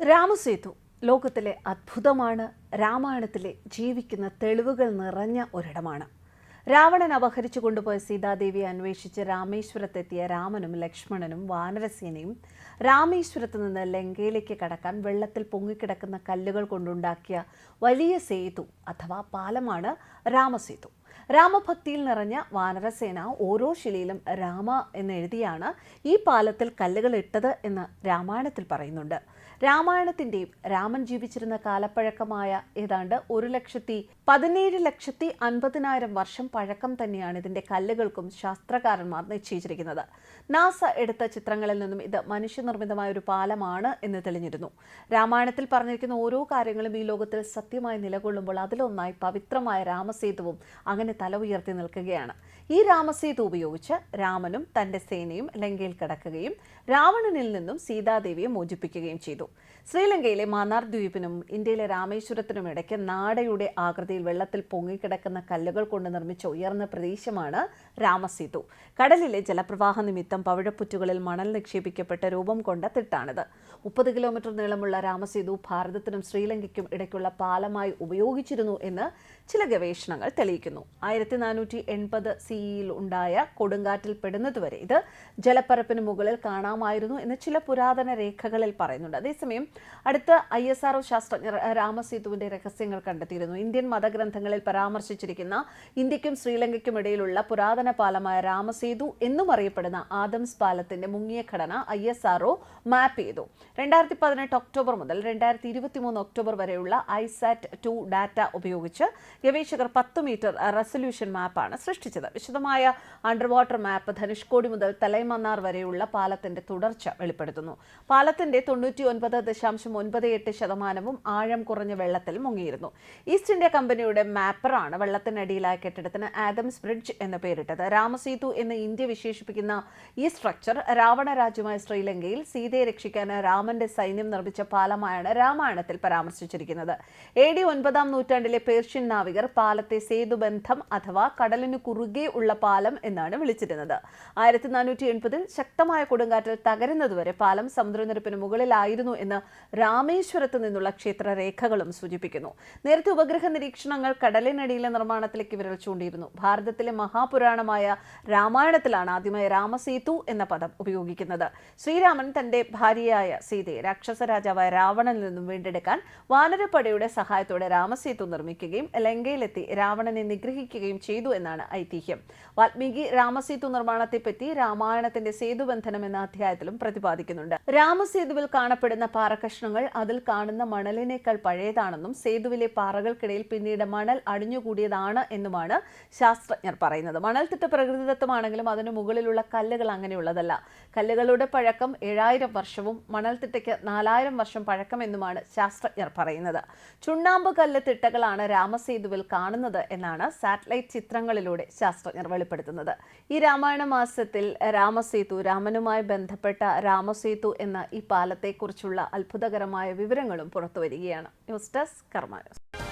രാമസേതു ലോകത്തിലെ അത്ഭുതമാണ്. രാമായണത്തിലെ ജീവിക്കുന്ന തെളിവുകൾ നിറഞ്ഞ ഒരിടമാണ്. രാവണൻ അപഹരിച്ചു കൊണ്ടുപോയ സീതാദേവിയെ അന്വേഷിച്ച് രാമേശ്വരത്തെത്തിയ രാമനും ലക്ഷ്മണനും വാനരസേനയും രാമേശ്വരത്ത് നിന്ന് ലങ്കയിലേക്ക് കടക്കാൻ വെള്ളത്തിൽ പൊങ്ങിക്കിടക്കുന്ന കല്ലുകൾ കൊണ്ടുണ്ടാക്കിയ വലിയ സേതു അഥവാ പാലമാണ് രാമസേതു. രാമഭക്തിയിൽ നിറഞ്ഞ വാനരസേന ഓരോ ശിലയിലും രാമ എന്നെഴുതിയാണ് ഈ പാലത്തിൽ കല്ലുകൾ ഇട്ടത് എന്ന് രാമായണത്തിൽ പറയുന്നുണ്ട്. രാമായണത്തിന്റെയും രാമൻ ജീവിച്ചിരുന്ന കാലപ്പഴക്കമായ ഏതാണ്ട് ഒരു ലക്ഷത്തി പതിനേഴ് ലക്ഷത്തി അൻപതിനായിരം വർഷം പഴക്കം തന്നെയാണ് ഇതിന്റെ കല്ലുകൾക്കും ശാസ്ത്രകാരന്മാർ നിശ്ചയിച്ചിരിക്കുന്നത്. നാസ എടുത്ത ചിത്രങ്ങളിൽ നിന്നും ഇത് മനുഷ്യനിർമ്മിതമായ ഒരു പാലമാണ് എന്ന് തെളിഞ്ഞിരുന്നു. രാമായണത്തിൽ പറഞ്ഞിരിക്കുന്ന ഓരോ കാര്യങ്ങളും ഈ ലോകത്തിൽ സത്യമായി നിലകൊള്ളുമ്പോൾ അതിലൊന്നായി പവിത്രമായ രാമസേതുവും അങ്ങനെ തല ഉയർത്തി നിൽക്കുകയാണ്. ഈ രാമസേതു ഉപയോഗിച്ച് രാമനും തന്റെ സേനയും ലങ്കയിൽ കടക്കുകയും രാവണനിൽ നിന്നും സീതാദേവിയെ മോചിപ്പിക്കുകയും ചെയ്തു. ശ്രീലങ്കയിലെ മാന്നാർ ദ്വീപിനും ഇന്ത്യയിലെ രാമേശ്വരത്തിനും ഇടയ്ക്ക് നാടയുടെ ആകൃതിയിൽ വെള്ളത്തിൽ പൊങ്ങിക്കിടക്കുന്ന കല്ലുകൾ കൊണ്ട് നിർമ്മിച്ച ഉയർന്ന പ്രദേശമാണ് രാമസേതു. കടലിലെ ജലപ്രവാഹ നിമിത്തം പവിഴപ്പുറ്റുകളിൽ മണൽ നിക്ഷേപിക്കപ്പെട്ട രൂപം കൊണ്ട തിട്ടാണിത്. മുപ്പത് കിലോമീറ്റർ നീളമുള്ള രാമസേതു ഭാരതത്തിനും ശ്രീലങ്കയ്ക്കും ഇടയ്ക്കുള്ള പാലമായി ഉപയോഗിച്ചിരുന്നു എന്ന് ചില ഗവേഷണങ്ങൾ തെളിയിക്കുന്നു. ആയിരത്തി നാനൂറ്റി എൺപത് സിഇയിൽ ഉണ്ടായ കൊടുങ്കാറ്റിൽ പെടുന്നതുവരെ ഇത് ജലപ്പരപ്പിന് മുകളിൽ കാണാമായിരുന്നു എന്ന് ചില പുരാതന രേഖകളിൽ പറയുന്നുണ്ട്. അതേസമയം അടുത്ത ഐ എസ് ആർഒ ശാസ്ത്രജ്ഞർ രാമസേതുവിന്റെ രഹസ്യങ്ങൾ കണ്ടെത്തിയിരുന്നു. ഇന്ത്യൻ മതഗ്രന്ഥങ്ങളിൽ പരാമർശിച്ചിരിക്കുന്ന ഇന്ത്യക്കും ശ്രീലങ്കയ്ക്കും ഇടയിലുള്ള പുരാതന പാലമായ രാമസേതു എന്നും അറിയപ്പെടുന്ന ആദംസ് പാലത്തിന്റെ മുങ്ങിയ ഘടന I S R O map ചെയ്തു. രണ്ടായിരത്തി പതിനെട്ട് ഒക്ടോബർ മുതൽ രണ്ടായിരത്തി ഇരുപത്തി മൂന്ന് ഒക്ടോബർ വരെയുള്ള ഐസാറ്റ് ടു ഡാറ്റ ഉപയോഗിച്ച് ഗവേഷകർ പത്ത് മീറ്റർ റെസൊല്യൂഷൻ മാപ്പാണ് സൃഷ്ടിച്ചത്. വിശദമായ അണ്ടർ വാട്ടർ മാപ്പ് ധനുഷ്കോടി മുതൽ തലൈമന്നാർ വരെയുള്ള പാലത്തിന്റെ തുടർച്ച വെളിപ്പെടുത്തുന്നു. പാലത്തിന്റെ തൊണ്ണൂറ്റി ഒൻപത് ദശാംശം ഒൻപത് എട്ട് ശതമാനവും ആഴം കുറഞ്ഞ വെള്ളത്തിൽ മുങ്ങിയിരുന്നു. ഈസ്റ്റ് ഇന്ത്യ കമ്പനിയുടെ മാപ്പറാണ് വെള്ളത്തിനടിയിലായ കെട്ടിടത്തിന് ആദംസ് ബ്രിഡ്ജ് എന്ന് പേരിട്ടത്. രാമസേതു എന്ന് ഇന്ത്യ വിശേഷിപ്പിക്കുന്ന ഈ സ്ട്രക്ചർ രാവണ രാജ്യമായ ശ്രീലങ്കയിൽ സീതയെ രക്ഷിക്കാൻ രാമന്റെ സൈന്യം നിർമ്മിച്ച പാലമായാണ് രാമായണത്തിൽ പരാമർശിച്ചിരിക്കുന്നത്. എ ഡി ഒൻപതാം നൂറ്റാണ്ടിലെ പേർഷ്യൻ നാവികർ പാലത്തെ സേതുബന്ധം അഥവാ കടലിന് കുറുകെ ഉള്ള പാലം എന്നാണ് വിളിച്ചിരുന്നത്. ആയിരത്തി നാനൂറ്റി എൺപതിൽ ശക്തമായ കൊടുങ്കാറ്റിൽ തകരുന്നതുവരെ പാലം സമുദ്രനിരപ്പിന് മുകളിലായിരുന്നു എന്ന് രാമേശ്വരത്ത് നിന്നുള്ള ക്ഷേത്ര രേഖകളും സൂചിപ്പിക്കുന്നു. നേരത്തെ ഉപഗ്രഹ നിരീക്ഷണങ്ങൾ കടലിനടിയിലെ നിർമ്മാണത്തിലേക്ക് വിരൽ ചൂണ്ടിയിരുന്നു. ഭാരതത്തിലെ മഹാപുരാണമായ രാമായണത്തിലാണ് ആദ്യമായി രാമസേതു എന്ന പദം ഉപയോഗിക്കുന്നത്. ശ്രീരാമൻ തന്റെ ഭാര്യയായ സീതയെ രാക്ഷസ രാജാവായ രാവണനിൽ നിന്നും വീണ്ടെടുക്കാൻ വാനരപ്പടയുടെ സഹായത്തോടെ രാമസേതു നിർമ്മിക്കുകയും ലങ്കയിലെത്തി രാവണനെ നിഗ്രഹിക്കുകയും ചെയ്തു എന്നാണ് ഐതിഹ്യം. വാൽമീകി രാമസേതു നിർമ്മാണത്തെപ്പറ്റി രാമായണത്തിന്റെ സേതുബന്ധനം എന്ന അധ്യായത്തിലും പ്രതിപാദിക്കുന്നുണ്ട്. രാമസേതുവിൽ കാണപ്പെടുന്ന പാറക്കഷ്ണങ്ങൾ അതിൽ കാണുന്ന മണലിനേക്കാൾ പഴയതാണെന്നും സേതുവിലെ പാറകൾക്കിടയിൽ പിന്നീട് മണൽ അടിഞ്ഞുകൂടിയതാണ് എന്നുമാണ് ശാസ്ത്രജ്ഞർ പറയുന്നത്. മണൽത്തിട്ട പ്രകൃതിദത്തമാണെങ്കിലും അതിനു മുകളിലുള്ള കല്ലുകൾ അങ്ങനെയുള്ളതല്ല. കല്ലുകളുടെ പഴക്കം ഏഴായിരം വർഷവും മണൽത്തിട്ടയ്ക്ക് നാലായിരം വർഷം പഴക്കമെന്നുമാണ് ശാസ്ത്രജ്ഞർ പറയുന്നത്. ചുണ്ണാമ്പ് കല്ല് തിട്ടകളാണ് രാമസേതുവിൽ കാണുന്നത് എന്നാണ് സാറ്റലൈറ്റ് ചിത്രങ്ങളിലൂടെ ശാസ്ത്രജ്ഞർ വെളിപ്പെടുത്തുന്നത്. ഈ രാമായണ മാസത്തിൽ രാമസേതു രാമനുമായി ബന്ധപ്പെട്ട രാമസേതു എന്ന ഈ പാലത്തെക്കുറിച്ചുള്ള അത്ഭുതകരമായ വിവരങ്ങളും പുറത്തുവരികയാണ്. News desk കർമാനോസ്